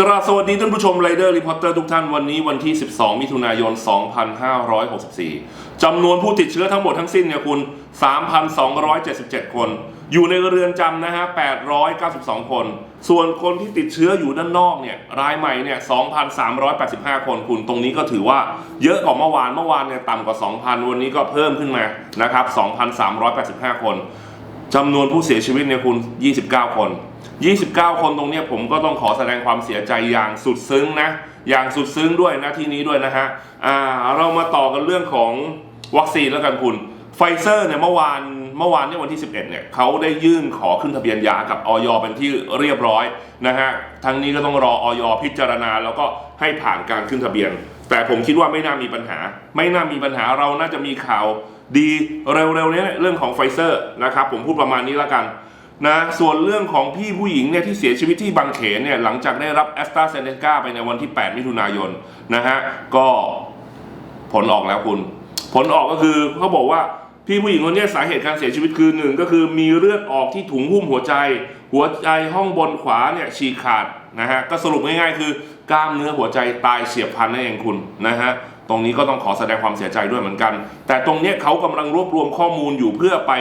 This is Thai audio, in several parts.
กราบสวัสดีท่านผู้ชมไรเดอร์รีพอร์เตอร์ทุกท่านวันนี้วันที่ 12 มิถุนายน 2564 จำนวนผู้ติดเชื้อทั้งหมดทั้งสิ้นเนี่ยคุณ 3,277 คน อยู่ในเรือนจำนะฮะ 892 คน ส่วนคนที่ติดเชื้ออยู่ด้านนอกเนี่ยรายใหม่เนี่ย 2,385 คนคุณตรงนี้ก็ถือว่าเยอะกว่าเมื่อวานเมื่อวานเนี่ยต่ำกว่า 2,000 วันนี้ก็เพิ่มขึ้นมานะครับ 2,385 คนจำนวนผู้เสียชีวิตเนี่ยคุณ 29 คน 29 คนตรงเนี้ยผมก็ต้องขอแสดงความเสียใจอย่างสุดซึ้งนะ อย่างสุดซึ้งด้วยนะที่นี้ด้วยนะฮะอ่าเรามาต่อกันเรื่องของวัคซีนแล้วกันคุณไฟเซอร์เนี่ยเมื่อวานเมื่อวานเนี่ยวันที่ 11เนี่ยเขาได้ยื่นขอขึ้นทะเบียนยากับออยเป็นที่เรียบร้อยนะฮะทั้งนี้ก็ต้องรอออยพิจารณาแล้วก็ให้ผ่านการขึ้นทะเบียน แต่ผมคิดว่าไม่น่ามีปัญหา ไม่น่ามีปัญหาเราน่าจะมีข่าวดีเร็วๆเนี้เรื่องของไฟเซอร์นะครับผมพูดประมาณนี้แล้วกัน นะส่วนเรื่องของพี่ผู้หญิงเนี่ยที่เสียชีวิตที่บางเขนเนี่ยหลังจากได้รับแอสตราเซเนกาไปในวันที่ 8 มิถุนายนนะฮะก็ผลออกแล้วคุณ ผลออกก็คือเขาบอกว่า พี่ผู้หญิงคนนี้สาเหตุการเสียชีวิตคือหนึ่งก็คือมีเลือดออกที่ถุงหุ้มหัวใจ หัวใจห้องบนขวาเนี่ยฉีกขาดนะฮะก็สรุปง่ายๆ คือกล้ามเนื้อหัวใจตายเฉียบพลันนั่นเองคุณนะฮะตรงนี้ก็ต้องขอแสดงความเสียใจด้วยเหมือนกัน แต่ตรงนี้เขากำลังรวบรวมข้อมูลอยู่เพื่อไป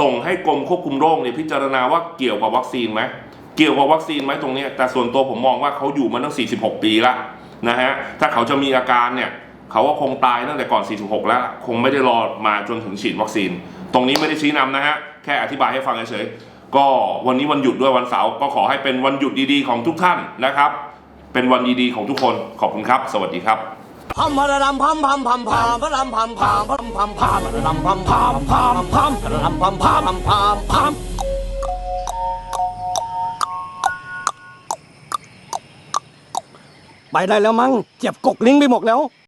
ส่งให้กรมควบคุมโรคเนี่ยพิจารณาว่าเกี่ยวกับวัคซีนไหมเกี่ยวกับวัคซีนไหมตรงนี้แต่ส่วนตัวผมมองว่าเขาอยู่มาตั้ง 46 ปีละนะฮะถ้าเขาจะมีอาการเนี่ย เขาก็คงตายตั้งแต่ก่อน 46 แล้ว คงไม่ได้รอมาจนถึงฉีดวัคซีน ตรงนี้ไม่ได้ชี้นำนะฮะ แค่อธิบายให้ฟังเฉยๆ ก็วันนี้วันหยุดด้วยวันเสาร์ ก็ขอให้เป็นวันหยุดดีๆของทุกท่านนะครับ เป็นวันดีๆของทุกคน ขอบคุณครับ สวัสดีครับพัมพะระดำพัมพัมพัมพามพะระดำพัมพามพัมพัมพามพะระดำพัมพามพามพามพะระดำพัมพามพามพามไปได้แล้วมั้งเจ็บกกลิ้งไปหมดแล้ว